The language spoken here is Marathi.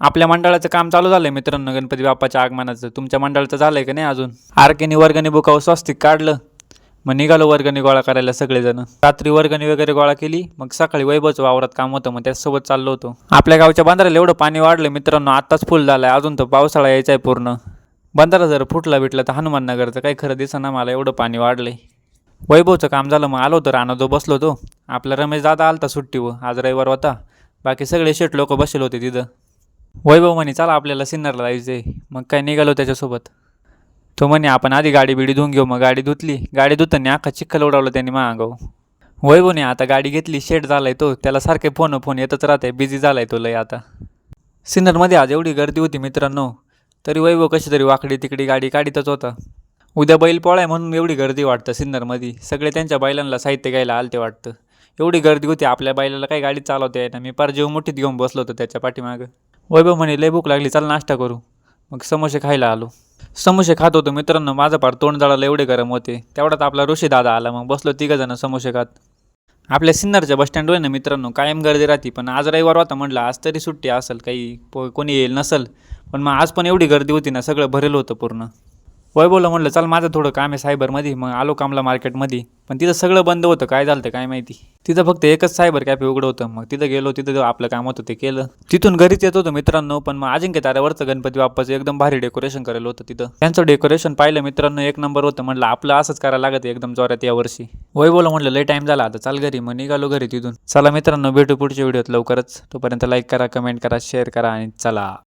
आपल्या मंडळाचं काम चालू झालंय मित्रांनो गणपती बाप्पाच्या आगमनाचं. तुमच्या मंडळाचं झालंय का नाही अजून? आरकेनी वर्गणी बुकाव स्वस्तिक काढलं. मग निघालो वर्गणी गोळा करायला सगळेजण. रात्री वर्गणी वगैरे गोळा केली मग सकाळी वैभवचं वावरात काम होतं मग त्याच्यासोबत चाललो होतो. आपल्या गावच्या बंधाऱ्याला एवढं पाणी वाढलं मित्रांनो आत्ताच फुल झालंय अजून तर पावसाळा यायचा आहे पूर्ण. बंधारा जर फुटला बिटला तर हनुमान नगरचं काही खरं दिसना मला एवढं पाणी वाढलंय. वैभवचं काम झालं मग आलो होतो रानादो बसलो होतो. आपला रमेश दादा आलता सुट्टीवर आज रविवार होता. बाकी सगळे शेट लोक बसले होते तिथं. वैभव म्हणे चला आपल्याला सिन्नरला आहे. मग काय निघालो त्याच्यासोबत. तो म्हणे आपण आधी गाडी बिडी धुवून घेऊ. मग गाडी धुतली. गाडी धुताना अख्खा चिखल उडवलं त्यांनी मागाव वैभवने आता गाडी घेतली शेट झालाय तो. त्याला सारखे फोन फोन येतच राहते बिझी झालाय तो लय आता. सिन्नरमध्ये आज एवढी गर्दी होती मित्रांनो. तरी वैभव कशी तरी वाकडी तिकडी गाडी काढीतच होता. उद्या बैल पोळाय म्हणून एवढी गर्दी वाटतं सिन्नरमध्ये. सगळे त्यांच्या बैलांना साहित्य घ्यायला आलते वाटतं. एवढी गर्दी होती आपल्या बैलाला काही गाडी चालवता येईना. मी पार जीव मुठीत घेऊन बसलो होतो त्याच्या पाठीमागं. वैभव म्हणे लय भूक लागली चल नाश्ता करू. मग समोसे खायला आलो. समोसे खात होतो मित्रांनो माझं पार तोंड जळालं एवढे गरम होते. तेवढ्यात आपला ऋषी दादा आला मग बसलो तिघं जण समोसे खात. आपल्या सिन्नरच्या बसस्टँडवर ना मित्रांनो कायम गर्दी राहते पण आज रविवार होता म्हटलं आज तरी सुट्टी असेल काही प- कोणी येईल नसेल. पण मग आज पण एवढी गर्दी होती ना सगळं भरेल होतं पूर्ण. वैभवला म्हटलं चल माझं थोडं काम आहे सायबरमध्ये मग आलो कामला मार्केटमध्ये. पण तिथं सगळं बंद होतं काय झालं काय माहिती. तिथं फक्त एकच सायबर कॅफे उघडं होतं. मग तिथं गेलो तिथं आपलं काम होतं ते केलं. तिथून घरीच येत होतो मित्रांनो पण मग अजिंक्य ताऱ्यावरचं गणपती बाप्पाचं एकदम भारी डेकोरेशन करेल होतं तिथं. त्यांचं डेकोरेशन पाहिलं मित्रांनो एक नंबर होतं. म्हटलं आपलं असंच करायला लागत एकदम जोरात यावर्षी वैभवला म्हटलं लय टाईम झाला आता चाल घरी. मग निघालो घरी तिथून. चला मित्रांनो भेटू पुढच्या व्हिडिओत लवकरच. तोपर्यंत लाईक करा कमेंट करा शेअर करा आणि चला.